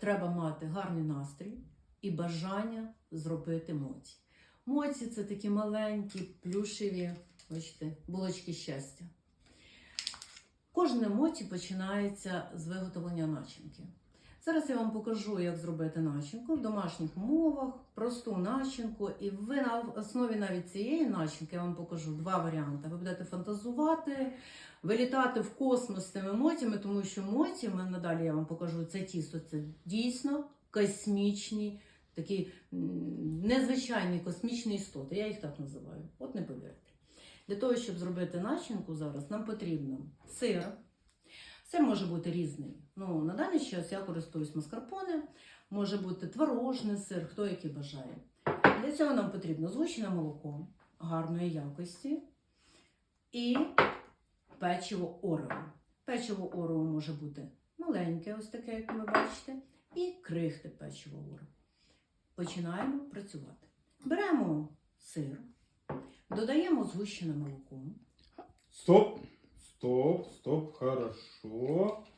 Треба мати гарний настрій і бажання зробити моці. Моці це такі маленькі, плюшеві, бачите, булочки щастя. Кожне моці починається з виготовлення начинки. Зараз я вам покажу, як зробити начинку в домашніх умовах, просту начинку. І ви на основі навіть цієї начинки я вам покажу два варіанти. Ви будете фантазувати, вилітати в космос з цими моціями, тому що моці, ми надалі я вам покажу це тісто, це дійсно космічні, такі незвичайні космічні істоти. Я їх так називаю. От не повірте. Для того, щоб зробити начинку зараз, нам потрібно сир. Сир може бути різний. Ну, на даний час я користуюсь маскарпоне, може бути творожний сир, хто який бажає. Для цього нам потрібно згущене молоко гарної якості і печиво орево. Печиво орево може бути маленьке, ось таке, як ви бачите, і крихти печиво орево. Починаємо працювати. Беремо сир, додаємо згущене молоко. Стоп. Стоп, стоп, хорошо.